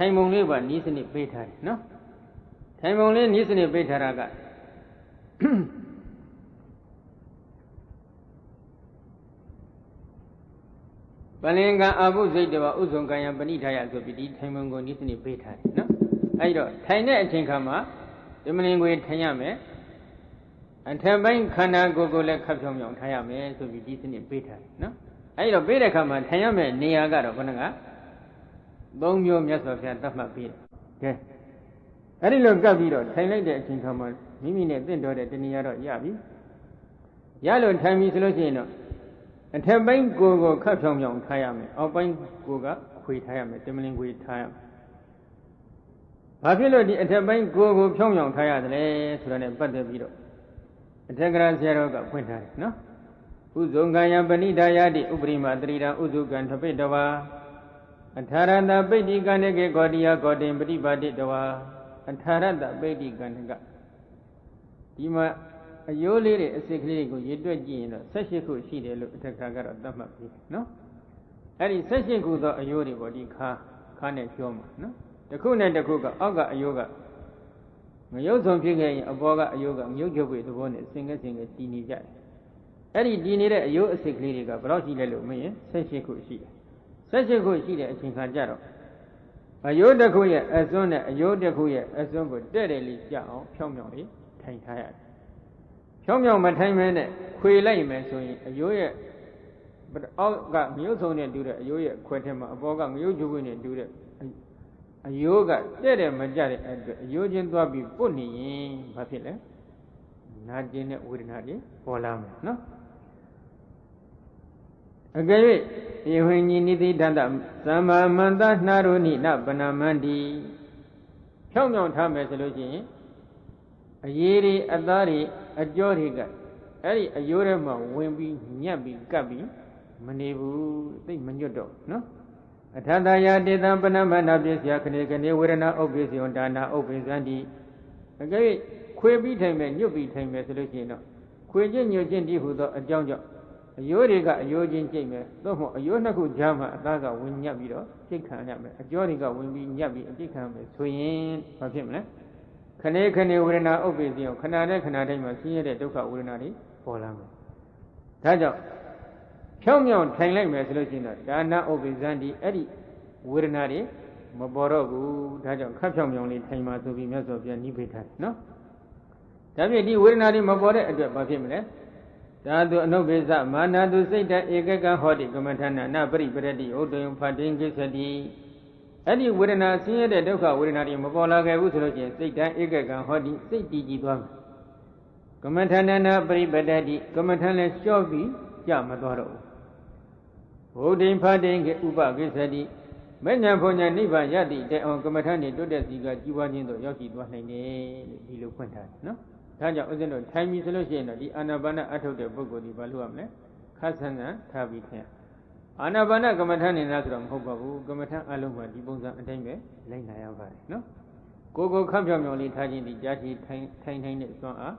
ထိုင်ပုံလေးပါနီးစနစ်ပေးထားတယ်နော်ထိုင်ပုံလေးနီးစနစ်ပေးထားတာကပလင်္ကာအဘုစိတ်တဘာဥဇုံကံယပဏိထာယဆိုပြီးဒီထိုင်ပုံကိုနီးစနစ်ပေးထားတယ်နော်အဲဒီတော့ထိုင်တဲ့အချိန်ခါမှာဒီမလင်ကိုထိုင်ရမယ်အထက်ပိုင်းခန္ဓာကိုယ်ကိုလည်းခပ်ဖြောင်းဖြောင်းထားရမယ်ဆိုပြီးဒီစနစ်ပေးထားတယ်နော်အဲဒီတော့ပေးတဲ့ခါမှာထိုင်ရမယ်နေရာကတော့ဘယ်နှက သုံးမျိုးမြတ်စွာဘုရားသတ်မှတ်ပေးတယ်ကဲအဲ့ဒီလိုကပ်ပြီးတော့ထိုင်လိုက်တဲ့အချိန်ခါမှာမိမိနဲ့တင့်တော်တဲ့တဏှာတော့ရပြီရလို့ထိုင်ပြီဆိုလို့ရှိရင်တော့အထက်ပိုင်းကိုယ်ကိုခတ်ဖြောင်ဖြောင်ထားရမယ်အောက်ပိုင်းကိုယ်ကခွေထားရမယ်တမလင်ခွေထားရမယ်ဘာဖြစ်လို့ဒီအထက်ပိုင်းကိုယ်ကိုဖြောင်ဖြောင်ထားရတယ်လဲဆိုတာနဲ့ပတ်သက်ပြီးတော့အထက်ကရာဆရာတော်ကဖွင့်ထားတယ်နော်ဥဇုံကံယပဏိဒါယတိဥပရိမတရိဒံဥဇုကံထပိတဝါ အထာရတပိဋိကဏေကေကောတိယကောတိပฏิပါတိတဝါအထာရတပိဋိကဏကဒီမှာအယိုးလေးတွေအစစ်ကလေးတွေကိုရေတွက်ကြည့်ရင်တော့18ခုရှိတယ်လို့အထက်ကကတော့သတ်မှတ်ပြီနော်အဲ့ဒီ18ခုသောအယိုးတွေပေါ့ဒီခါခါနဲ့ပြောမှာနော်တစ်ခုနဲ့တစ်ခုကအောက်ကအယိုးကငရုပ်ဆုံးဖြစ်ခဲ့ရင်အပေါ်ကအယိုးကငရုပ်ချုပ်ပြီးသဘောနဲ့စင်ကဲစင်ကဲတည်နေကြတယ်အဲ့ဒီတည်နေတဲ့အယိုးအစစ်ကလေးတွေကဘယ်လောက်ရှိလဲလို့မင်း18ခုရှိတယ် 18ခုရှိတဲ့အချိန်ခါကျတော့အယိုးတစ်ခုရဲ့အစွန်းနဲ့အယိုးတစ်ခုရဲ့အစွန်းကိုတဲ့တယ်လေးကြအောင်ဖြောင်းဖြောင်းလေးထိုင်ထားရတယ်ဖြောင်းဖြောင်းမထိုင်မဲနဲ့ခွေလိုက်မယ်ဆိုရင်အယိုးရဲ့အောက်ကမြို့ဆုံးနဲ့တူတဲ့အယိုးရဲ့ခွဲထဲမှာအပေါ်ကမြို့ကျုပ်ခွေနဲ့တူတဲ့အယိုးကတဲ့တယ်မကြတဲ့အတွက်အယိုးချင်းသွားပြီးပုတ်နေရင်ဘာဖြစ်လဲနာကျင်တဲ့ဝေဒနာတွေပေါ်လာမယ်နော်အကယ်၍ ယေဟိညိနိတိတတသမ္မာမန္တနှာရုဏိနပနမန္တိဖြောင်းဖြောင်းထားမယ်ဆိုလို့ရှိရင်အရေးတွေအသားတွေအကြောတွေကအဲ့ဒီအယိုးထဲမှာဝင်ပြီးညက်ပြီးကပ်ပြီးမနေဘူးသိမညွတ်တော့နော်အထတယာတေတံပနမနာပစ္စယခဏေခဏေဝေဒနာဥပ္ပစ္စယောဒါနာဥပ္ပဇန္တိအကယ်၍ခွေပြီးထိုင်မယ်ညွတ်ပြီးထိုင်မယ်ဆိုလို့ရှိရင်တော့ခွေချင်းညွတ်ချင်းတည်းဟူသောအကြောင်းကြောင့် အယိုးတွေကအယိုးချင်းကြိတ်မယ်သို့မဟုတ်အယိုးနှစ်ခုကြားမှာအသားကဝင်ညက်ပြီးတော့ကြိတ်ခံရမယ်အကျောတွေကဝင်ပြီးညက်ပြီးအကြိတ်ခံမယ်ဆိုရင်ဘာဖြစ်မလဲခဏေခဏေဝေဒနာဥပ္ပေစီအောင်ခဏတဲ့ခဏတိုင်းမှာဆင်းရဲတဲ့ဒုက္ခဝေဒနာတွေပေါ်လာမယ်ဒါကြောင့်ဖြောင်းမြောင်းထိုင်လိုက်မယ်ဆိုလို့ရှိရင်တော့ဒါနဥပ္ပေဇန်ဒီအဲ့ဒီဝေဒနာတွေမပေါ်တော့ဘူးဒါကြောင့်ခပ်ဖြောင်းမြောင်းလေးထိုင်ပါဆိုပြီးမြတ်စွာဘုရားနိဗ္ဗာန်ထားနော်ဒါဖြင့်ဒီဝေဒနာတွေမပေါ်တဲ့အတွက်ဘာဖြစ်မလဲ သာတုအနုပိသမာနာတုစိတ်တဧကကဟောတိကမ္မထာနာနပရိပရတိဥဒ္ဒယဖတ်တင်ကိစ္စတိအဲ့ဒီဝေဒနာဆင်းရဲတဲ့ဒုက္ခဝေဒနာတွေမပေါ်လာခဲ့ဘူးဆိုလို့ရှိရင်စိတ်တဧကကဟောတိစိတ်တည်ကြည်သွားမယ်ကမ္မထာနာပရိပရတိကမ္မထာလည်းလျှော့ပြီးကြမသွားတော့ဘူးဘုဒ္ဓိဖတ်တင်ကိဥပကိစ္စတိမဉ္ဇဉ်ဘုံညာနိဗ္ဗာန်ယတိတဲ့အောင်ကမ္မထာနေတွတ်တဲ့စီကကြီးပွားခြင်းတို့ရောက်ရှိသွားနိုင်တယ်လို့ဒီလိုဖွင့်ထားတယ်နော် ဒါကြောင့်ဦးဇင်းတို့ထိုင်ပြီဆိုလို့ရှိရင်တော့ဒီအာနာပါနအထုတ်တဲ့ပုဂ္ဂိုလ်ဒီဘာလို့ရမလဲခတ်ဆန်းဆန်းထားပြီးခင်အာနာပါနကမ္မထနေလားဆိုတော့မဟုတ်ပါဘူးကမ္မထအလုံးကဒီပုံစံအတိုင်းပဲလိုက်နာရပါတယ်နော်ကိုကိုခန့်ပြောင်ပြောင်လေးထားခြင်းဒီကြားချီထိုင်ထိုင်ထိုင်နဲ့စွမ်းအား